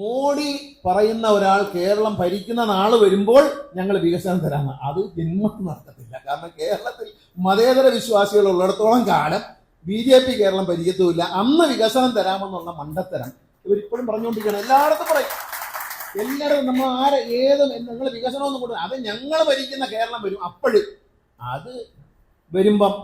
മോഡി പറയുന്ന ഒരാൾ കേരളം ഭരിക്കുന്ന നാൾ വരുമ്പോൾ ഞങ്ങൾ വികസനം തരാമെന്ന്. അത് ജന്മം നടത്തത്തില്ല. കാരണം കേരളത്തിൽ മതേതര വിശ്വാസികൾ ഉള്ളിടത്തോളം കാലം ബി ജെ പി കേരളം ഭരിക്കത്തുമില്ല. അന്ന് വികസനം തരാമെന്നുള്ള മണ്ടത്തരം ഇവരിപ്പോഴും പറഞ്ഞുകൊണ്ടിരിക്കണം എല്ലായിടത്തും പറയും. എല്ലായിടത്തും നമ്മൾ ആരെ ഏത് നിങ്ങൾ വികസനം കൊടുക്കും അത് ഞങ്ങൾ ഭരിക്കുന്ന കേരളം വരും അപ്പോഴും. അത് വരുമ്പം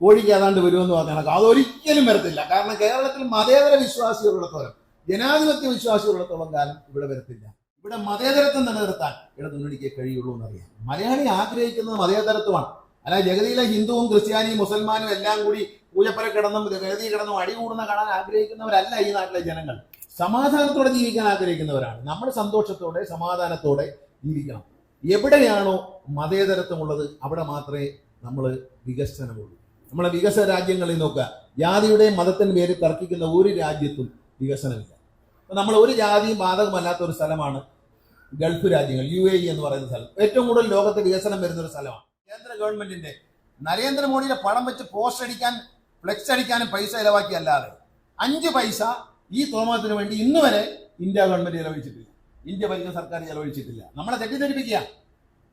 കോഴിക്ക് ഏതാണ്ട് വരുമെന്ന് പറഞ്ഞാൽ അതൊരിക്കലും വരത്തില്ല. കാരണം കേരളത്തിൽ മതേതര വിശ്വാസികളുള്ളത്തോളം ജനാധിപത്യ വിശ്വാസികളുള്ളത്തോളം കാലം ഇവിടെ വരത്തില്ല. ഇവിടെ മതേതരത്വം നിലനിർത്താൻ ഇവിടെ മുന്നണിക്ക് കഴിയുള്ളൂ എന്നറിയാം. മലയാളി ആഗ്രഹിക്കുന്നത് മതേതരത്വമാണ്. അല്ല ജഗതിയിലെ ഹിന്ദുവും ക്രിസ്ത്യാനിയും മുസൽമാനും എല്ലാം കൂടി പൂജപ്പര കിടന്നും ഗതി കിടന്നും അടികൂടുന്ന കാണാൻ ആഗ്രഹിക്കുന്നവരല്ല ഈ നാട്ടിലെ ജനങ്ങൾ. സമാധാനത്തോടെ ജീവിക്കാൻ ആഗ്രഹിക്കുന്നവരാണ്. നമ്മൾ സന്തോഷത്തോടെ സമാധാനത്തോടെ ജീവിക്കണം. എവിടെയാണോ മതേതരത്വമുള്ളത് അവിടെ മാത്രമേ നമ്മൾ വികസനമുള്ളൂ. നമ്മളെ വികസന രാജ്യങ്ങളിൽ നോക്കുക. ജാതിയുടെയും മതത്തിന്റെ പേര് തർക്കിക്കുന്ന ഒരു രാജ്യത്തും വികസനമില്ല. നമ്മൾ ഒരു ജാതിയും ബാധകമല്ലാത്ത ഒരു സ്ഥലമാണ് ഗൾഫ് രാജ്യങ്ങൾ യു എ ഇ എന്ന് പറയുന്ന സ്ഥലം. ഏറ്റവും കൂടുതൽ ലോകത്ത് വികസനം വരുന്ന ഒരു സ്ഥലമാണ്. കേന്ദ്ര ഗവൺമെന്റിന്റെ നരേന്ദ്രമോദിയുടെ പണം വെച്ച് പോസ്റ്റ് അടിക്കാൻ ഫ്ലെക്സ് അടിക്കാനും പൈസ ഇലവാക്കി അല്ലാതെ അഞ്ച് പൈസ ഈ തുറമുഖത്തിന് വേണ്ടി ഇന്ന് വരെ ഇന്ത്യ ഗവൺമെന്റ് ചെലവഴിച്ചിട്ടില്ല. ഇന്ത്യ ഭരിക്കുന്ന സർക്കാർ ചെലവഴിച്ചിട്ടില്ല. നമ്മളെ തെറ്റിദ്ധരിപ്പിക്കുക.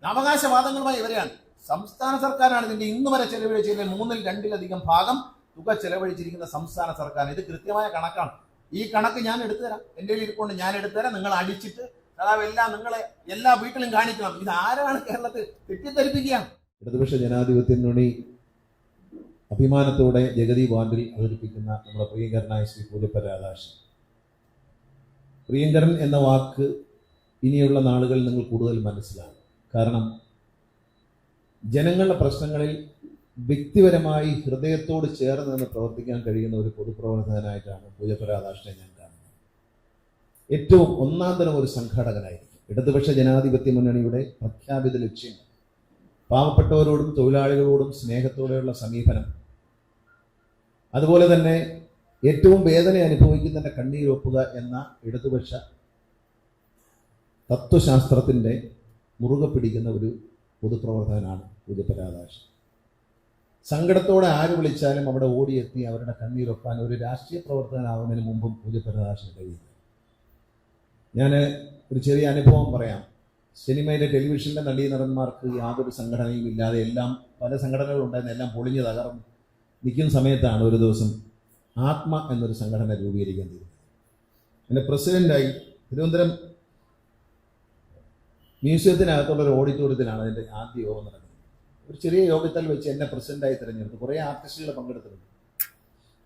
അവകാശവാദങ്ങളുമായി ഇവരെയാണ്. സംസ്ഥാന സർക്കാരാണ് ഇതിന്റെ ഇന്ന് വരെ ചെലവഴിച്ചതിന്റെ മൂന്നിൽ രണ്ടിലധികം ഭാഗം തുക ചെലവഴിച്ചിരിക്കുന്ന സംസ്ഥാന സർക്കാർ ഇത് കൃത്യമായ കണക്കാണ്. ഈ കണക്ക് ഞാൻ എടുത്തുതരാം. എന്റെ കയ്യിൽ ഇരിക്കൊണ്ട് ഞാൻ എടുത്തുതരാം. നിങ്ങൾ അടിച്ചിട്ട് അതാവ് എല്ലാം നിങ്ങളെ എല്ലാ വീട്ടിലും കാണിക്കണം. ഇത് ആരാണ് കേരളത്തിൽ തെറ്റിദ്ധരിപ്പിക്കുക? ഇടതുപക്ഷ ജനാധിപത്യ മുന്നണി അഭിമാനത്തോടെ ജഗതി ബാണ്ടിൽ അവതരിപ്പിക്കുന്ന നമ്മുടെ പ്രിയങ്കരനായ ശ്രീ പൂജപ്പ രാധാകൃഷ്ണൻ. പ്രിയങ്കരൻ എന്ന വാക്ക് ഇനിയുള്ള നാളുകളിൽ നിങ്ങൾ കൂടുതൽ മനസ്സിലാകും. കാരണം ജനങ്ങളുടെ പ്രശ്നങ്ങളിൽ വ്യക്തിപരമായി ഹൃദയത്തോട് ചേർന്ന് നിന്ന് പ്രവർത്തിക്കാൻ കഴിയുന്ന ഒരു പൊതുപ്രവർത്തകനായിട്ടാണ് പൂജപ്പ ഞാൻ കാണുന്നത്. ഏറ്റവും ഒന്നാം തരം ഒരു സംഘാടകനായിരിക്കും. ഇടതുപക്ഷ ജനാധിപത്യ മുന്നണിയുടെ പ്രഖ്യാപിത ലക്ഷ്യം പാവപ്പെട്ടവരോടും തൊഴിലാളികളോടും സ്നേഹത്തോടെയുള്ള സമീപനം അതുപോലെ തന്നെ ഏറ്റവും വേദന അനുഭവിക്കുന്നതിന്റെ കണ്ണീരൊപ്പുക എന്ന ഇടതുപക്ഷ തത്വശാസ്ത്രത്തിന്റെ മുറുകെ പിടിക്കുന്ന ഒരു പൊതുപ്രവർത്തകനാണ് പൂജപ്പ രാധാകൃഷ്ണൻ സങ്കടത്തോടെ ആര് വിളിച്ചാലും അവിടെ ഓടിയെത്തി അവരുടെ കണ്ണീരൊപ്പാൻ ഒരു രാഷ്ട്രീയ പ്രവർത്തകനാവുന്നതിന് മുമ്പും രാധാകൃഷ്ണൻ കഴിയുന്നു ഞാൻ ഒരു ചെറിയ അനുഭവം പറയാം. സിനിമയിലെ ടെലിവിഷനിലെ നടീ നടന്മാർക്ക് യാതൊരു സംഘടനയും ഇല്ലാതെ എല്ലാം പല സംഘടനകളുണ്ടായിരുന്നു എല്ലാം പൊളിഞ്ഞ് തകർന്ന് നിൽക്കുന്ന സമയത്താണ് ഒരു ദിവസം ആത്മ എന്നൊരു സംഘടന രൂപീകരിക്കാൻ തീരുമാനിച്ചത്. എന്റെ പ്രസിഡന്റായി തിരുവനന്തപുരം മ്യൂസിയത്തിനകത്തുള്ള ഒരു ഓഡിറ്റോറിയത്തിലാണ് അതിന്റെ ആദ്യ യോഗം നടക്കുന്നത്. ഒരു ചെറിയ യോഗത്തിൽ വെച്ച് എന്നെ പ്രസിഡന്റായി തിരഞ്ഞെടുത്തു. കുറേ ആർട്ടിസ്റ്റുകൾ പങ്കെടുത്തിട്ടുണ്ട്.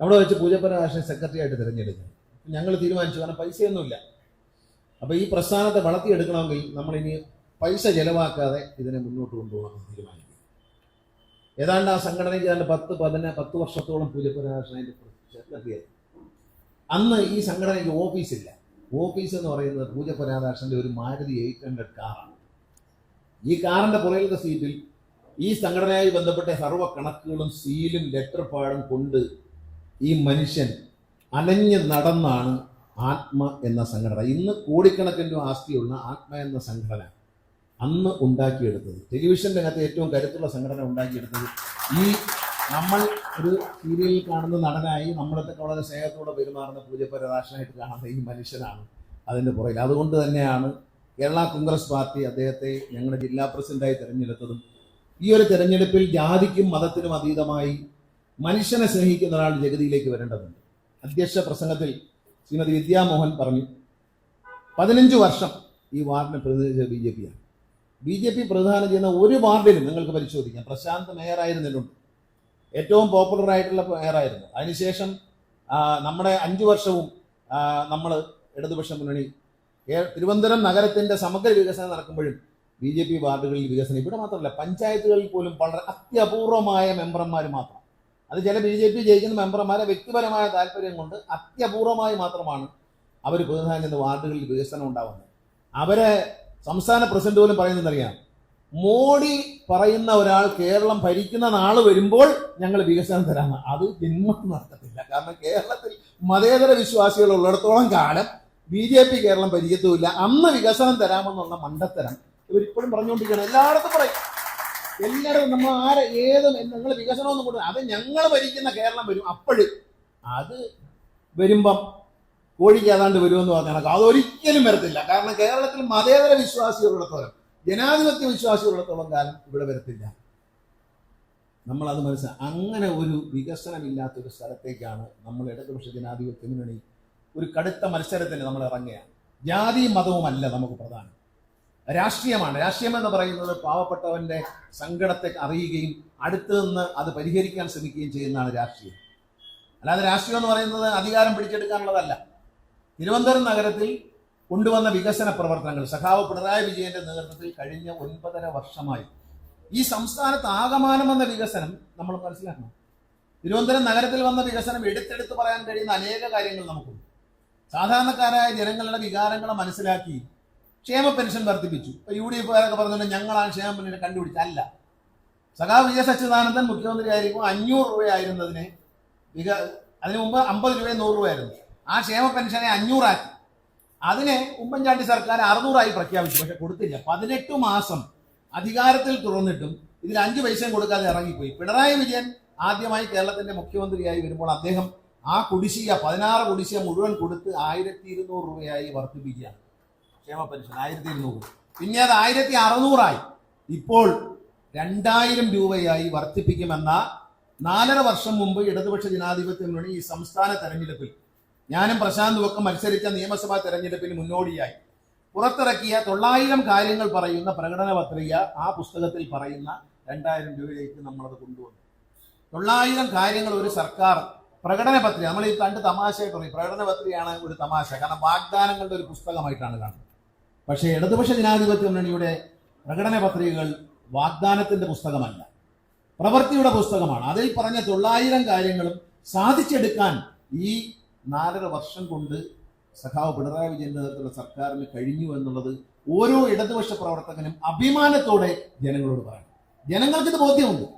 അവിടെ വെച്ച് പൂജപ്പരാശനെ സെക്രട്ടറി ആയിട്ട് തിരഞ്ഞെടുത്തു. ഞങ്ങൾ തീരുമാനിച്ചു. കാരണം പൈസയൊന്നുമില്ല. അപ്പോൾ ഈ പ്രസ്ഥാനത്തെ വളർത്തിയെടുക്കണമെങ്കിൽ നമ്മളിനി പൈസ ചെലവാക്കാതെ ഇതിനെ മുന്നോട്ട് കൊണ്ടുപോകണം തീരുമാനിക്കും. ഏതാണ്ട് ആ സംഘടനയ്ക്ക് ഏതാണ്ട് പത്ത് പതിന പത്ത് വർഷത്തോളം പൂജപ്പരാശനെ സെക്രട്ടറിയായി അന്ന് ഈ സംഘടനയ്ക്ക് ഓഫീസില്ല. ഓഫീസ് എന്ന് പറയുന്നത് പൂജപ്പ ഒരു മാരുതി എയ്റ്റ് ഹൺഡ്രഡ് കാറാണ്. ഈ കാറിന്റെ പുറകിലത്തെ സീറ്റിൽ ഈ സംഘടനയുമായി ബന്ധപ്പെട്ട സർവ കണക്കുകളും സീലും ലെറ്റർ പാടും കൊണ്ട് ഈ മനുഷ്യൻ അലഞ്ഞ് നടന്നാണ് ആത്മ എന്ന സംഘടന. ഇന്ന് കോടിക്കണക്കിന് ആസ്തിയുള്ള ആത്മ എന്ന സംഘടന അന്ന് ഉണ്ടാക്കിയെടുത്തത്. ടെലിവിഷൻ രംഗത്ത് ഏറ്റവും കരുത്തുള്ള സംഘടന ഉണ്ടാക്കിയെടുത്തത് ഈ നമ്മൾ ഒരു സീരിയലിൽ കാണുന്ന നടനായി നമ്മളൊക്കെ വളരെ സ്നേഹത്തോടെ പെരുമാറുന്ന പൂജപ്പ രാധാകൃഷ്ണനായിട്ട് കാണുന്ന ഈ മനുഷ്യനാണ് അതിന്റെ പുറകിൽ. അതുകൊണ്ട് തന്നെയാണ് കേരള കോൺഗ്രസ് പാർട്ടി അദ്ദേഹത്തെ ഞങ്ങളുടെ ജില്ലാ പ്രസിഡന്റായി തിരഞ്ഞെടുത്തതും ഈ ഒരു തെരഞ്ഞെടുപ്പിൽ ജാതിക്കും മതത്തിനും അതീതമായി മനുഷ്യനെ സ്നേഹിക്കുന്ന ഒരാൾ ജഗതിയിലേക്ക് വരേണ്ടതുണ്ട്. അധ്യക്ഷ പ്രസംഗത്തിൽ ശ്രീമതി വിദ്യാമോഹൻ പറഞ്ഞു പതിനഞ്ച് വർഷം ഈ വാർഡിനെ പ്രതിനിധീകരിച്ച ബി ജെ പിയാണ് ബി ജെ പി പ്രതിദാനം ചെയ്യുന്ന ഒരു വാർഡിലും നിങ്ങൾക്ക് പരിശോധിക്കാം. പ്രശാന്ത് മേയറായിരുന്നിട്ടുണ്ട് ഏറ്റവും പോപ്പുലർ ആയിട്ടുള്ള മേയറായിരുന്നു അതിനുശേഷം നമ്മുടെ അഞ്ചു വർഷവും നമ്മൾ ഇടതുപക്ഷ മുന്നണി തിരുവനന്തപുരം നഗരത്തിന്റെ സമഗ്ര വികസനം നടക്കുമ്പോഴും ബി ജെ പി വാർഡുകളിൽ വികസനം. ഇവിടെ മാത്രമല്ല പഞ്ചായത്തുകളിൽ പോലും വളരെ അത്യപൂർവമായ മെമ്പർമാർ മാത്രം. അത് ചില ബി ജെ പി ജയിക്കുന്ന മെമ്പർമാരെ വ്യക്തിപരമായ താല്പര്യം കൊണ്ട് അത്യപൂർവമായി മാത്രമാണ് അവർ പ്രതിനിധാനം വാർഡുകളിൽ വികസനം ഉണ്ടാവുന്നത്. അവരെ സംസ്ഥാന പ്രസിഡന്റ് പോലും പറയുന്നതറിയാം മോഡി പറയുന്ന ഒരാൾ കേരളം ഭരിക്കുന്ന നാൾ വരുമ്പോൾ ഞങ്ങൾ വികസനം തരാമെന്ന് അത് ജന്മത്തിൽ നടക്കത്തില്ല കാരണം കേരളത്തിൽ മതേതര വിശ്വാസികൾ ഉള്ളിടത്തോളം കാലം ബി ജെ പി കേരളം ഭരിക്കത്തുമില്ല. അന്ന് വികസനം തരാമെന്നുള്ള മണ്ടത്തരം ഇവരിപ്പോഴും പറഞ്ഞുകൊണ്ടിരിക്കുകയാണ്. എല്ലായിടത്തും പറയും. എല്ലാവരും നമ്മൾ ആരെ ഏത് നിങ്ങൾ വികസനം ഒന്നും കൊടുക്കുക അത് ഞങ്ങൾ ഭരിക്കുന്ന കേരളം വരും അപ്പോഴും. അത് വരുമ്പം കോഴിക്ക് ഏതാണ്ട് വരുമെന്ന് പറഞ്ഞാൽ അതൊരിക്കലും വരത്തില്ല. കാരണം കേരളത്തിൽ മതേതര വിശ്വാസികളുള്ളത്തോളം ജനാധിപത്യ വിശ്വാസികളുള്ളത്തോളം കാലം ഇവിടെ വരത്തില്ല. നമ്മളത് മനസ്സിലാക്കുക മനസ്സിലാക്കി അങ്ങനെ ഒരു വികസനമില്ലാത്ത ഒരു സ്ഥലത്തേക്കാണ് നമ്മൾ ഇടതുപക്ഷ ജനാധിപത്യ മുന്നണി ഒരു കടുത്ത മത്സരത്തിന് നമ്മൾ ഇറങ്ങുകയാണ്. ജാതിയും മതവുമല്ല നമുക്ക് പ്രധാനം. രാഷ്ട്രീയമാണ്. രാഷ്ട്രീയം എന്ന് പറയുന്നത് പാവപ്പെട്ടവന്റെ സങ്കടത്തെ അറിയുകയും അടുത്തു നിന്ന് അത് പരിഹരിക്കാൻ ശ്രമിക്കുകയും ചെയ്യുന്നതാണ് രാഷ്ട്രീയം. അല്ലാതെ രാഷ്ട്രീയം എന്ന് പറയുന്നത് അധികാരം പിടിച്ചെടുക്കാനുള്ളതല്ല. തിരുവനന്തപുരം നഗരത്തിൽ കൊണ്ടുവന്ന വികസന പ്രവർത്തനങ്ങൾ സഖാവ് പിണറായി വിജയന്റെ നേതൃത്വത്തിൽ കഴിഞ്ഞ ഒൻപതര വർഷമായി. ഈ സംസ്ഥാനത്ത് ആകമാനം വന്ന വികസനം നമ്മൾ മനസ്സിലാക്കണം. തിരുവനന്തപുരം നഗരത്തിൽ വന്ന വികസനം എടുത്തെടുത്ത് പറയാൻ കഴിയുന്ന അനേക കാര്യങ്ങൾ നമുക്കുണ്ട്. സാധാരണക്കാരായ ജനങ്ങളുടെ വികാരങ്ങളെ മനസ്സിലാക്കി ക്ഷേമ പെൻഷൻ വർദ്ധിപ്പിച്ചു. ഇപ്പൊ യു ഡി എഫുകാരൊക്കെ പറഞ്ഞിട്ട് ഞങ്ങളാണ് ക്ഷേമ പെൻഷനെ കണ്ടുപിടിച്ചത്. അല്ല. സഖാവ് വിജയ സച്ചിദാനന്ദൻ മുഖ്യമന്ത്രി ആയിരിക്കും അഞ്ഞൂറ് രൂപയായിരുന്നതിനെ വിക അതിനു മുമ്പ് അമ്പത് രൂപയും നൂറ് രൂപയായിരുന്നു. ആ ക്ഷേമ പെൻഷനെ അഞ്ഞൂറാക്കി. അതിനെ ഉമ്മൻചാണ്ടി സർക്കാർ അറുന്നൂറായി പ്രഖ്യാപിച്ചു പക്ഷെ കൊടുത്തില്ല. പതിനെട്ട് മാസം അധികാരത്തിൽ തുറന്നിട്ടും ഇതിൽ അഞ്ച് പൈസയും കൊടുക്കാതെ ഇറങ്ങിപ്പോയി. പിണറായി വിജയൻ ആദ്യമായി കേരളത്തിന്റെ മുഖ്യമന്ത്രിയായി വരുമ്പോൾ അദ്ദേഹം ആ കുടിശ്ശിക പതിനാറ് കുടിശ്ശിക മുഴുവൻ കൊടുത്ത് ആയിരത്തി ഇരുന്നൂറ് രൂപയായി വർദ്ധിപ്പിക്കുകയാണ്. ക്ഷേമ പെൻഷൻ ആയിരത്തി ഇരുന്നൂറ് പിന്നെ അത് ആയിരത്തി അറുന്നൂറായി ഇപ്പോൾ രണ്ടായിരം രൂപയായി വർദ്ധിപ്പിക്കുമെന്ന നാലര വർഷം മുമ്പ് ഇടതുപക്ഷ ജനാധിപത്യ മുന്നണി ഈ സംസ്ഥാന തെരഞ്ഞെടുപ്പിൽ ഞാനും പ്രശാന്തും ഒക്കെ മത്സരിച്ച നിയമസഭാ തെരഞ്ഞെടുപ്പിന് മുന്നോടിയായി. പുറത്തിറക്കിയ തൊള്ളായിരം കാര്യങ്ങൾ പറയുന്ന പ്രകടന പത്രിക ആ പുസ്തകത്തിൽ പറയുന്ന രണ്ടായിരം രൂപയിലേക്ക് നമ്മളത് കൊണ്ടുവന്നു. തൊള്ളായിരം കാര്യങ്ങൾ ഒരു സർക്കാർ പ്രകടന പത്രിക നമ്മൾ ഈ കണ്ട് തമാശയായിട്ട് പറയും പ്രകടന പത്രികയാണ് ഒരു തമാശ കാരണം വാഗ്ദാനങ്ങളുടെ ഒരു പുസ്തകമായിട്ടാണ് കാണുന്നത്. പക്ഷേ ഇടതുപക്ഷ ജനാധിപത്യ മുന്നണിയുടെ പ്രകടന പത്രികകൾ വാഗ്ദാനത്തിന്റെ പുസ്തകമല്ല. പ്രവൃത്തിയുടെ പുസ്തകമാണ്. അതിൽ പറഞ്ഞ തൊള്ളായിരം കാര്യങ്ങളും സാധിച്ചെടുക്കാൻ ഈ നാലര വർഷം കൊണ്ട് സഖാവ് പിണറായി വിജയന്റെ നേതൃത്വത്തിലുള്ള സർക്കാരിന് കഴിഞ്ഞു എന്നുള്ളത് ഓരോ ഇടതുപക്ഷ പ്രവർത്തകനും അഭിമാനത്തോടെ ജനങ്ങളോട് പറയണം. ജനങ്ങൾക്ക് ഇത് ബോധ്യമുണ്ട്.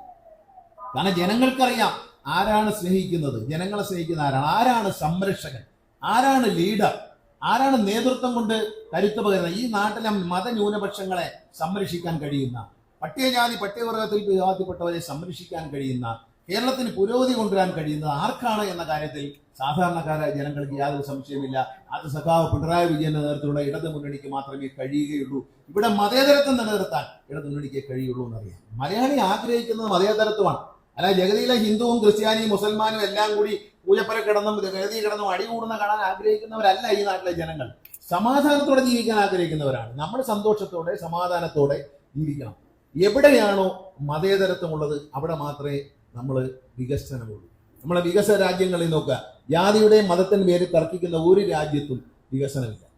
കാരണം ജനങ്ങൾക്കറിയാം ആരാണ് സ്നേഹിക്കുന്നത്. ജനങ്ങളെ സ്നേഹിക്കുന്ന ആരാണ്? ആരാണ് സംരക്ഷകൻ? ആരാണ് ലീഡർ? ആരാണ് നേതൃത്വം കൊണ്ട് കരുത്ത് പകരുന്നത്? ഈ നാട്ടിലെ മതന്യൂനപക്ഷങ്ങളെ സംരക്ഷിക്കാൻ കഴിയുന്ന പട്ടികജാതി പട്ടികവർഗത്തിൽ വിഭാഗത്തിൽപ്പെട്ടവരെ സംരക്ഷിക്കാൻ കഴിയുന്ന കേരളത്തിന് പുരോഗതി കൊണ്ടുവരാൻ കഴിയുന്നത് ആർക്കാണ് എന്ന കാര്യത്തിൽ സാധാരണക്കാരായ ജനങ്ങൾക്ക് യാതൊരു സംശയമില്ല അത് സഖാവ് പിണറായി വിജയന്റെ നേതൃത്വത്തിലുള്ള ഇടത് മുന്നണിക്ക് മാത്രമേ കഴിയുകയുള്ളൂ. ഇവിടെ മതേതരത്വം നിലനിർത്താൻ ഇടത് മുന്നണിക്ക് കഴിയുള്ളൂ എന്നറിയാം. മലയാളി ആഗ്രഹിക്കുന്നത് മതേതരത്വമാണ്. അല്ലാതെ ജഗതിയിലെ ഹിന്ദുവും ക്രിസ്ത്യാനിയും മുസൽമാനും എല്ലാം കൂടി പൂജപ്പര കിടന്നും കരുതി കിടന്നും അടികൂടുന്ന കാണാൻ ആഗ്രഹിക്കുന്നവരല്ല ഈ നാട്ടിലെ ജനങ്ങൾ. സമാധാനത്തോടെ ജീവിക്കാൻ ആഗ്രഹിക്കുന്നവരാണ്. നമ്മൾ സന്തോഷത്തോടെ സമാധാനത്തോടെ ജീവിക്കണം. എവിടെയാണോ മതേതരത്വമുള്ളത് അവിടെ മാത്രമേ നമ്മൾ വികസനമുള്ളൂ. നമ്മളെ വികസന രാജ്യങ്ങളിൽ നോക്കുക. ജാതിയുടെയും മതത്തിന്റെ പേരിൽ തർക്കിക്കുന്ന ഒരു രാജ്യത്തും വികസനമില്ല.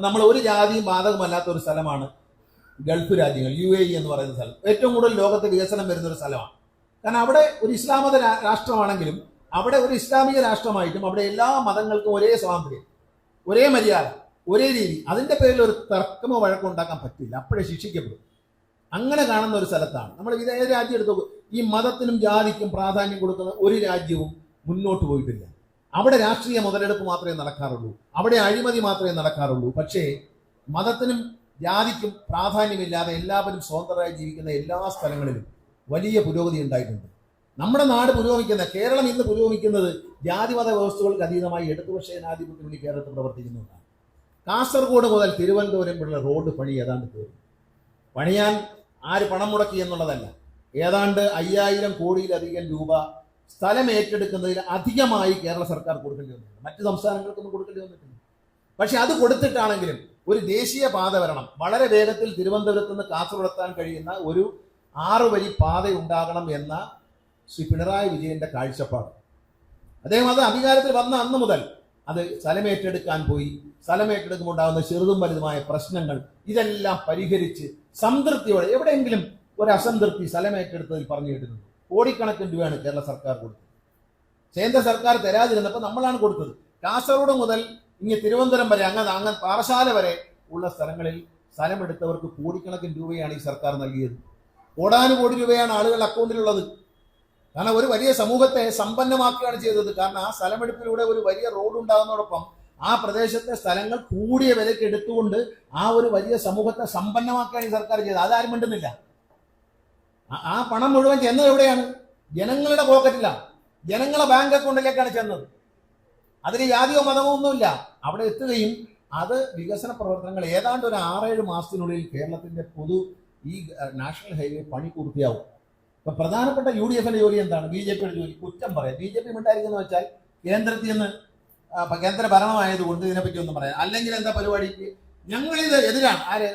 നമ്മൾ ഒരു ജാതിയും ബാധകമല്ലാത്ത ഒരു സ്ഥലമാണ് ഗൾഫ് രാജ്യങ്ങൾ യു എ എന്ന് പറയുന്ന സ്ഥലം. ഏറ്റവും കൂടുതൽ ലോകത്ത് വികസനം വരുന്ന ഒരു സ്ഥലമാണ്. കാരണം അവിടെ ഒരു ഇസ്ലാമത രാഷ്ട്രമാണെങ്കിലും അവിടെ ഒരു ഇസ്ലാമിക രാഷ്ട്രമായിട്ടും അവിടെ എല്ലാ മതങ്ങൾക്കും ഒരേ സ്വാതന്ത്ര്യം ഒരേ മര്യാദ ഒരേ രീതി. അതിന്റെ പേരിൽ ഒരു തർക്കമോ വഴക്കോ ഉണ്ടാക്കാൻ പറ്റില്ല. അപ്പോഴേ ശിക്ഷിക്കപ്പെടും. അങ്ങനെ കാണുന്ന ഒരു സ്ഥലത്താണ്. നമ്മൾ വിദേശ രാജ്യം എടുത്തു ഈ മതത്തിനും ജാതിക്കും പ്രാധാന്യം കൊടുക്കുന്ന ഒരു രാജ്യവും മുന്നോട്ട് പോയിട്ടില്ല. അവിടെ രാഷ്ട്രീയ മുതലെടുപ്പ് മാത്രമേ നടക്കാറുള്ളൂ. അവിടെ അഴിമതി മാത്രമേ നടക്കാറുള്ളൂ. പക്ഷേ മതത്തിനും ജാതിക്കും പ്രാധാന്യമില്ലാതെ എല്ലാവരും സ്വതന്ത്രരായി ജീവിക്കുന്ന എല്ലാ സ്ഥലങ്ങളിലും വലിയ പുരോഗതി ഉണ്ടായിട്ടുണ്ട്. നമ്മുടെ നാട് പുരോഗമിക്കുന്ന കേരളം ഇന്ന് പുരോഗമിക്കുന്നത് ജാതിമത വ്യവസ്ഥകൾക്ക് അതീതമായി ഇടതുപക്ഷ ജനാധിപത്യം വേണ്ടി കേരളത്തിൽ പ്രവർത്തിക്കുന്നതാണ് കാസർഗോഡ് മുതൽ തിരുവനന്തപുരം വരെയുള്ള റോഡ് പണി ഏതാണ്ട് തീർന്നു പണിയാൻ ആര് പണം മുടക്കി എന്നുള്ളതല്ല. ഏതാണ്ട് അയ്യായിരം കോടിയിലധികം രൂപ സ്ഥലം ഏറ്റെടുക്കുന്നതിൽ അധികമായി കേരള സർക്കാർ കൊടുക്കേണ്ടി വന്നിട്ടുണ്ട്. മറ്റ് സംസ്ഥാനങ്ങൾക്കൊന്നും കൊടുക്കേണ്ടി വന്നിട്ടില്ല. പക്ഷെ അത് കൊടുത്തിട്ടാണെങ്കിലും ഒരു ദേശീയ പാത വരണം. വളരെ വേഗത്തിൽ തിരുവനന്തപുരത്ത് നിന്ന് കാസർഗോഡ് എത്താൻ കഴിയുന്ന ഒരു ആറ് വരി പാത ഉണ്ടാകണം എന്ന ശ്രീ പിണറായി വിജയന്റെ കാഴ്ചപ്പാട്. അദ്ദേഹം അത് അധികാരത്തിൽ വന്ന അന്ന് മുതൽ അത് സ്ഥലമേറ്റെടുക്കാൻ പോയി. സ്ഥലമേറ്റെടുക്കുമ്പോൾ ഉണ്ടാകുന്ന ചെറുതും വലുതുമായ പ്രശ്നങ്ങൾ ഇതെല്ലാം പരിഹരിച്ച് സംതൃപ്തിയോടെ എവിടെയെങ്കിലും ഒരു അസംതൃപ്തി സ്ഥലമേറ്റെടുത്തതിൽ പറഞ്ഞു കിട്ടുന്നത് കോടിക്കണക്കിന് രൂപയാണ് കേരള സർക്കാർ കൊടുത്തത്. കേന്ദ്ര സർക്കാർ തരാതിരുന്നപ്പോൾ നമ്മളാണ് കൊടുത്തത്. കാസർഗോഡ് മുതൽ ഇങ്ങനെ തിരുവനന്തപുരം വരെ അങ്ങനെ അങ്ങനെ പാറശാല വരെ ഉള്ള സ്ഥലങ്ങളിൽ സ്ഥലമെടുത്തവർക്ക് കോടിക്കണക്കിന് രൂപയാണ് ഈ സർക്കാർ നൽകിയത്. കോടാനുകോടി രൂപയാണ് ആളുകളുടെ അക്കൗണ്ടിലുള്ളത്. കാരണം ഒരു വലിയ സമൂഹത്തെ സമ്പന്നമാക്കുകയാണ് ചെയ്തത്. കാരണം ആ സ്ഥലമെടുപ്പിലൂടെ ഒരു വലിയ റോഡ് ഉണ്ടാകുന്നതോടൊപ്പം ആ പ്രദേശത്തെ സ്ഥലങ്ങൾ കൂടിയ വിലയ്ക്ക് എടുത്തുകൊണ്ട് ആ ഒരു വലിയ സമൂഹത്തെ സമ്പന്നമാക്കുകയാണ് ഈ സർക്കാർ ചെയ്തത്. അതാരും മിണ്ടുന്നില്ല. ആ- പണം മുഴുവൻ ചെന്നത് എവിടെയാണ്? ജനങ്ങളുടെ പോക്കറ്റിലാണ് ജനങ്ങളെ ബാങ്ക് അക്കൗണ്ടിലേക്കാണ് ചെന്നത്. അതിന് ജാതിയോ മതമോ ഒന്നുമില്ല. അവിടെ എത്തുകയും അത് വികസന പ്രവർത്തനങ്ങൾ ഏതാണ്ട് ഒരു ആറേഴ് മാസത്തിനുള്ളിൽ കേരളത്തിന്റെ പൊതു ഈ നാഷണൽ ഹൈവേ പണി പൂർത്തിയാവും. ഇപ്പൊ പ്രധാനപ്പെട്ട യു ഡി എഫിന്റെ ജോലി എന്താണ്? ബി ജെ പിയുടെ ജോലി. കുറ്റം പറയാം. ബി ജെ പി ഉണ്ടായിരിക്കുന്ന വെച്ചാൽ കേന്ദ്രത്തിൽ നിന്ന് കേന്ദ്ര ഭരണമായതുകൊണ്ട് ഇതിനെപ്പറ്റി ഒന്നും പറയാം. അല്ലെങ്കിൽ എന്താ പരിപാടിക്ക് ഞങ്ങളിത് എതിരാണ്. ആര്?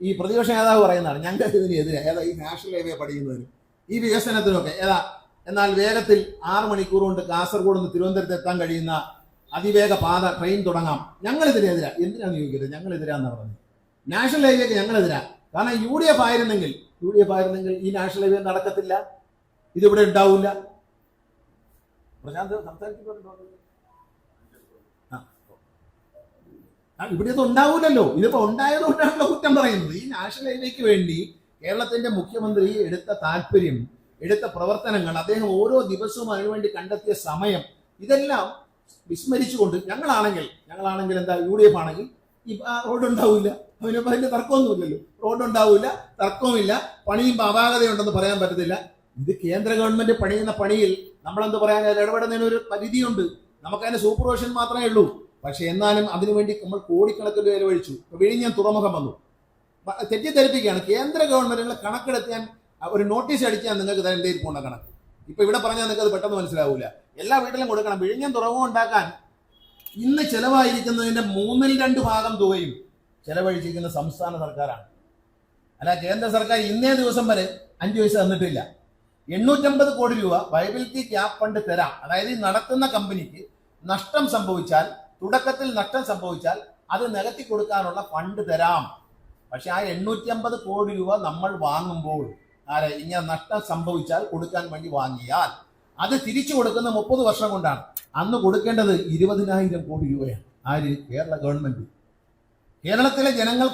ഈ പ്രതിപക്ഷ നേതാവ് പറയുന്നതാണ്. ഞങ്ങൾ ഇതിന് എതിരാണ് ഏതാ ഈ നാഷണൽ ഹൈവേ പഠിക്കുന്നതിനും ഈ വികസനത്തിനൊക്കെ ഏതാ? എന്നാൽ വേഗത്തിൽ ആറ് മണിക്കൂർ കൊണ്ട് കാസർഗോഡ് നിന്ന് തിരുവനന്തപുരത്ത് എത്താൻ കഴിയുന്ന അതിവേഗ പാത ട്രെയിൻ തുടങ്ങാം. ഞങ്ങൾ ഇതിനെതിരാ എന്തിനാണ് ചോദിക്കരുത് ഞങ്ങൾ എതിരാന്ന് പറഞ്ഞത്. നാഷണൽ ഹൈവേക്ക് ഞങ്ങൾ എതിരാ. കാരണം യു ഡി എഫ് ആയിരുന്നെങ്കിൽ യു ഡി എഫ് ആയിരുന്നെങ്കിൽ ഈ നാഷണൽ ഹൈവേ നടക്കത്തില്ല. ഇതിവിടെ ഉണ്ടാവില്ല പ്രശാന്ത് സംസാരിക്കുന്നുണ്ടോ? ആ. ഇവിടെ ഇത് ഉണ്ടാവൂലല്ലോ. ഇതിപ്പോ ഉണ്ടായത് കൊണ്ടാണല്ലോ കുറ്റം പറയുന്നത്. ഈ നാഷണൽ ഹൈവേക്ക് വേണ്ടി കേരളത്തിന്റെ മുഖ്യമന്ത്രി എടുത്ത താല്പര്യം എടുത്ത പ്രവർത്തനങ്ങൾ അദ്ദേഹം ഓരോ ദിവസവും അതിനുവേണ്ടി കണ്ടെത്തിയ സമയം ഇതെല്ലാം വിസ്മരിച്ചുകൊണ്ട് ഞങ്ങളാണെങ്കിൽ ഞങ്ങളാണെങ്കിൽ എന്താ യു ഡി എഫ് ആണെങ്കിൽ ഈ ആ റോഡ് ഉണ്ടാവില്ല അതിനിപ്പോ അതിന്റെ തർക്കമൊന്നുമില്ലല്ലോ. റോഡ് ഉണ്ടാവില്ല തർക്കവുമില്ല. പണിയും അപാകതയുണ്ടെന്ന് പറയാൻ പറ്റത്തില്ല. ഇത് കേന്ദ്ര ഗവൺമെന്റ് പണിയുന്ന പണിയിൽ നമ്മളെന്ത് പറയാൻ ഇടപെടുന്നതിന് ഒരു പരിധിയുണ്ട്. നമുക്കതിന് സൂപ്പർവിഷൻ മാത്രമേ ഉള്ളൂ. പക്ഷെ എന്നാലും അതിനുവേണ്ടി നമ്മൾ കോടിക്കണക്കിന് ചെലവഴിച്ചു ഇപ്പൊ വിഴിഞ്ഞം തുറമുഖം വന്നു. തെറ്റിദ്ധരിപ്പിക്കുകയാണ്. കേന്ദ്ര ഗവൺമെന്റുകൾ കണക്കെടുത്താൻ ഒരു നോട്ടീസ് അടിച്ചാൽ നിങ്ങൾക്ക് തരേണ്ടി പോകേണ്ട കണക്ക്. ഇപ്പൊ ഇവിടെ പറഞ്ഞാൽ നിങ്ങൾക്ക് അത് പെട്ടെന്ന് മനസ്സിലാവില്ല എല്ലാ വീട്ടിലും കൊടുക്കണം. വിഴിഞ്ഞം തുറമുഖം ഉണ്ടാക്കാൻ ഇന്ന് ചെലവായിരിക്കുന്നതിന്റെ മൂന്നിൽ രണ്ട് ഭാഗം തുകയും ചെലവഴിച്ചിരിക്കുന്ന സംസ്ഥാന സർക്കാരാണ്. അല്ല കേന്ദ്ര സർക്കാർ ഇന്നേ ദിവസം വരെ അഞ്ചു പൈസ തന്നിട്ടില്ല. എണ്ണൂറ്റമ്പത് കോടി രൂപ വയബിലിറ്റി ക്യാപ് ഫണ്ട് തരാം. അതായത് ഈ നടത്തുന്ന കമ്പനിക്ക് നഷ്ടം സംഭവിച്ചാൽ തുടക്കത്തിൽ നഷ്ടം സംഭവിച്ചാൽ അത് നികത്തി കൊടുക്കാനുള്ള ഫണ്ട് തരാം. പക്ഷെ ആ എണ്ണൂറ്റി അമ്പത് കോടി രൂപ നമ്മൾ വാങ്ങുമ്പോൾ ആരെ ഇങ്ങനെ നഷ്ടം സംഭവിച്ചാൽ കൊടുക്കാൻ വേണ്ടി വാങ്ങിയാൽ അത് തിരിച്ചു കൊടുക്കുന്ന മുപ്പത് വർഷം കൊണ്ടാണ്. അന്ന് കൊടുക്കേണ്ടത് ഇരുപതിനായിരം കോടി രൂപയാണ്. ആര്? കേരള ഗവൺമെന്റ്. കേരളത്തിലെ ജനങ്ങൾ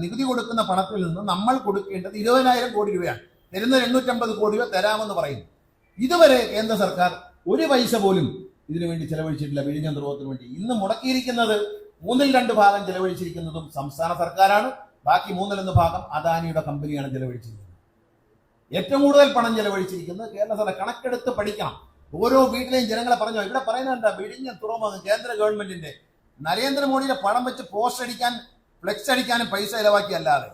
നികുതി കൊടുക്കുന്ന പണത്തിൽ നിന്ന് നമ്മൾ കൊടുക്കേണ്ടത് ഇരുപതിനായിരം കോടി രൂപയാണ്. തരുന്ന എണ്ണൂറ്റമ്പത് കോടി രൂപ തരാമെന്ന് പറയുന്നു. ഇതുവരെ കേന്ദ്ര സർക്കാർ ഒരു പൈസ പോലും ഇതിനു വേണ്ടി ചെലവഴിച്ചിട്ടില്ല. വിഴിഞ്ഞ ധ്രുവത്തിന് വേണ്ടി. ഇന്ന് മുടക്കിയിരിക്കുന്നത് മൂന്നിൽ രണ്ട് ഭാഗം ചെലവഴിച്ചിരിക്കുന്നതും സംസ്ഥാന സർക്കാരാണ്. ബാക്കി മൂന്നിലൊന്ന് ഭാഗം അദാനിയുടെ കമ്പനിയാണ് ചെലവഴിച്ചിരിക്കുന്നത്. ഏറ്റവും കൂടുതൽ പണം ചെലവഴിച്ചിരിക്കുന്നത് കേരള സർക്കാർ. കണക്കെടുത്ത് പഠിക്കണം. ഓരോ വീട്ടിലെയും ജനങ്ങളെ പറഞ്ഞോ ഇവിടെ പറയുന്നുണ്ട് വിഴിഞ്ഞ തുറമുഖം കേന്ദ്ര ഗവൺമെന്റിന്റെ. നരേന്ദ്രമോദിയുടെ പണം വെച്ച് പോസ്റ്റ് അടിക്കാൻ ഫ്ലെക്സ് അടിക്കാനും പൈസ ഇലവാക്കി അല്ലാതെ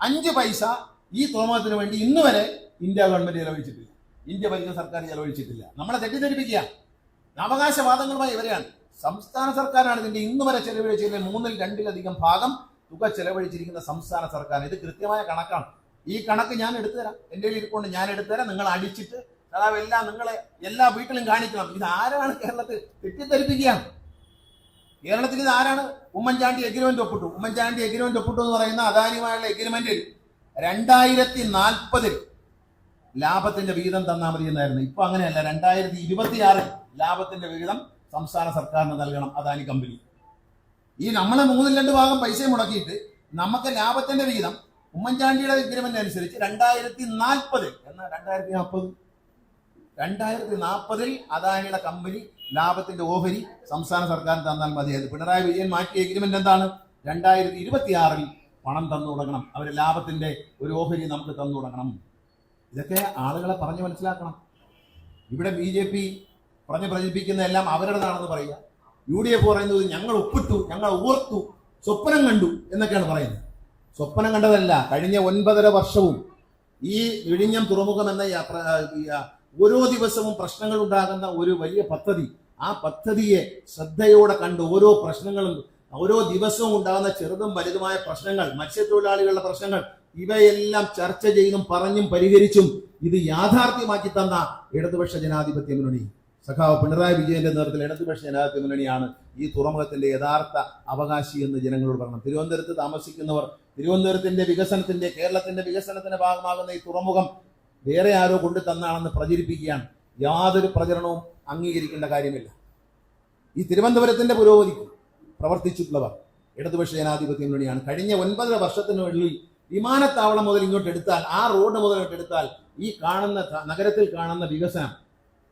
അഞ്ച് പൈസ ഈ തുറമുഖത്തിന് വേണ്ടി ഇന്ന് വരെ ഇന്ത്യ ഗവൺമെന്റ് ചെലവഴിച്ചിട്ടില്ല. ഇന്ത്യ ഭരിക്കുന്ന സർക്കാർ ചെലവഴിച്ചിട്ടില്ല. നമ്മളെ തെറ്റിദ്ധരിപ്പിക്കുക. അവകാശവാദങ്ങളുമായി ഇവരെയാണ്. സംസ്ഥാന സർക്കാരാണ് ഇതിന്റെ ഇന്ന് വരെ ചെലവഴിച്ചതിന്റെ മൂന്നിൽ രണ്ടിലധികം ഭാഗം തുക ചെലവഴിച്ചിരിക്കുന്ന സംസ്ഥാന സർക്കാർ. ഇത് കൃത്യമായ കണക്കാണ്. ഈ കണക്ക് ഞാൻ എടുത്തുതരാം. കയ്യിൽ ഇരിക്കൊണ്ട് ഞാൻ എടുത്തുതരാം. നിങ്ങൾ അടിച്ചിട്ട് അതാവ് എല്ലാം നിങ്ങളെ എല്ലാ വീട്ടിലും കാണിക്കണം. ഇത് ആരാണ് കേരളത്തിൽ തെറ്റിദ്ധരിപ്പിക്കുകയാണ്? കേരളത്തിൽ ഇത് ആരാണ്? ഉമ്മൻചാണ്ടി എഗ്രിമെന്റ് ഒപ്പിട്ടു. ഉമ്മൻചാണ്ടി എഗ്രിമെന്റ് ഒപ്പിട്ടു എന്ന് പറയുന്ന അദാനിയുമായുള്ള എഗ്രിമെന്റിൽ രണ്ടായിരത്തി നാൽപ്പതിൽ ലാഭത്തിന്റെ വിഹിതം തന്നാൽ മതി എന്നായിരുന്നു. ഇപ്പൊ അങ്ങനെയല്ല രണ്ടായിരത്തി ഇരുപത്തിയാറിൽ ലാഭത്തിന്റെ വിഹിതം സംസ്ഥാന സർക്കാരിന് നൽകണം അദാനി കമ്പനി. ഈ നമ്മളെ മൂന്നിൽ രണ്ട് ഭാഗം പൈസ മുടക്കിയിട്ട് നമുക്ക് ലാഭത്തിന്റെ വിഹിതം ഉമ്മൻചാണ്ടിയുടെ എഗ്രിമെന്റ് അനുസരിച്ച് രണ്ടായിരത്തി നാൽപ്പതിൽ എന്നാൽ രണ്ടായിരത്തി നാൽപ്പത് രണ്ടായിരത്തി നാൽപ്പതിൽ അദാനിയുടെ കമ്പനി ലാഭത്തിന്റെ ഓഹരി സംസ്ഥാന സർക്കാർ തന്നാൽ മതിയായിരുന്നു പിണറായി വിജയൻ മാറ്റിയ എഗ്രിമെന്റ് എന്താണ്? രണ്ടായിരത്തി ഇരുപത്തിയാറിൽ പണം തന്നു തുടങ്ങണം. അവർ ലാഭത്തിന്റെ ഒരു ഓഹരി നമുക്ക് തന്നു തുടങ്ങണം. ഇതൊക്കെ ആളുകളെ പറഞ്ഞു മനസ്സിലാക്കണം. ഇവിടെ ബി ജെ പി പറഞ്ഞ് പ്രചരിപ്പിക്കുന്ന എല്ലാം അവരുടേതാണെന്ന് പറയുക. യു ഡി എഫ് പറയുന്നത് ഞങ്ങൾ ഒപ്പിട്ടു ഞങ്ങൾ ഓർത്തു സ്വപ്നം കണ്ടു എന്നൊക്കെയാണ് പറയുന്നത്. സ്വപ്നം കണ്ടതല്ല കഴിഞ്ഞ ഒൻപതര വർഷവും ഈ വിഴിഞ്ഞം തുറമുഖം എന്ന ഓരോ ദിവസവും പ്രശ്നങ്ങൾ ഉണ്ടാകുന്ന ഒരു വലിയ പദ്ധതി. ആ പദ്ധതിയെ ശ്രദ്ധയോടെ കണ്ട് ഓരോ പ്രശ്നങ്ങളും ഓരോ ദിവസവും ഉണ്ടാകുന്ന ചെറുതും വലുതുമായ പ്രശ്നങ്ങൾ മത്സ്യത്തൊഴിലാളികളുടെ പ്രശ്നങ്ങൾ ഇവയെല്ലാം ചർച്ച ചെയ്തും പറഞ്ഞും പരിഹരിച്ചും ഇത് യാഥാർത്ഥ്യമാക്കി തന്ന ഇടതുപക്ഷ ജനാധിപത്യ മുന്നണി. സഖാവ് പിണറായി വിജയന്റെ നേതൃത്വത്തിൽ ഇടതുപക്ഷ ജനാധിപത്യ മുന്നണിയാണ് ഈ തുറമുഖത്തിന്റെ യഥാർത്ഥ അവകാശി എന്ന് ജനങ്ങളോട് പറയണം. തിരുവനന്തപുരത്ത് താമസിക്കുന്നവർ തിരുവനന്തപുരത്തിന്റെ വികസനത്തിന്റെ കേരളത്തിന്റെ വികസനത്തിന്റെ ഭാഗമാകുന്ന ഈ തുറമുഖം വേറെ ആരോ കൊണ്ടു തന്നാണെന്ന് പ്രചരിപ്പിക്കുകയാണ്. യാതൊരു പ്രചരണവും അംഗീകരിക്കേണ്ട കാര്യമില്ല. ഈ തിരുവനന്തപുരത്തിന്റെ പുരോഗതിക്ക് പ്രവർത്തിച്ചിട്ടുള്ളവർ ഇടതുപക്ഷ ജനാധിപത്യ മുന്നണിയാണ്. കഴിഞ്ഞ ഒൻപതര വർഷത്തിനുള്ളിൽ വിമാനത്താവളം മുതൽ ഇങ്ങോട്ട് എടുത്താൽ ആ റോഡ് മുതൽ ഇങ്ങോട്ട് എടുത്താൽ ഈ കാണുന്ന നഗരത്തിൽ കാണുന്ന വികസനം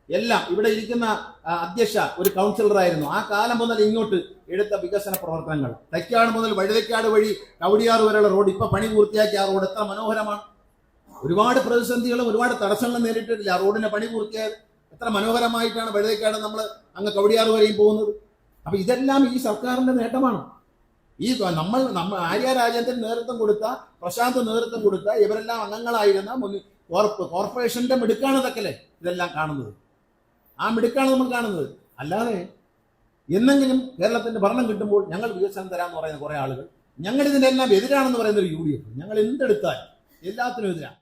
എല്ലാം ഇവിടെ ഇരിക്കുന്ന അധ്യക്ഷ ഒരു കൗൺസിലറായിരുന്നു ആ കാലം മുതൽ ഇങ്ങോട്ട് എടുത്ത വികസന പ്രവർത്തനങ്ങൾ. തൈക്കാട് മുതൽ വഴുതക്കാട് വഴി കവടിയാറ് വരെയുള്ള റോഡ് ഇപ്പൊ പണി പൂർത്തിയാക്കിയ ആ റോഡ് എത്ര മനോഹരമാണ്. ഒരുപാട് പ്രതിസന്ധികളും ഒരുപാട് തടസ്സങ്ങളും നേരിട്ടിട്ടില്ല. റോഡിന് പണി പൂർത്തിയായത് എത്ര മനോഹരമായിട്ടാണ് വഴുതക്കാട് നമ്മൾ അങ്ങ് കവടിയാറ് വരെയും പോകുന്നത്. അപ്പൊ ഇതെല്ലാം ഈ സർക്കാരിന്റെ നേട്ടമാണ്. ഈ നമ്മൾ നമ്മൾ ആര്യ രാജേന്ദ്രൻ നേതൃത്വം കൊടുത്ത പ്രശാന്ത് നേതൃത്വം കൊടുത്ത ഇവരെല്ലാം അംഗങ്ങളായിരുന്ന കോർപ്പറേഷന്റെ മിടുക്കാണ് ഇതൊക്കെ ഇതെല്ലാം കാണുന്നത്. ആ മിടുക്കാണ് നമ്മൾ കാണുന്നത്. അല്ലാതെ എന്നെങ്കിലും കേരളത്തിന്റെ ഭരണം കിട്ടുമ്പോൾ ഞങ്ങൾ വികസനം തരാമെന്ന് പറയുന്ന കുറെ ആളുകൾ ഞങ്ങൾ ഇതിനെല്ലാം എതിരാണെന്ന് പറയുന്ന ഒരു യു ഡി എഫ് ഞങ്ങൾ എന്തെടുത്താൽ എല്ലാത്തിനും എതിരാണ്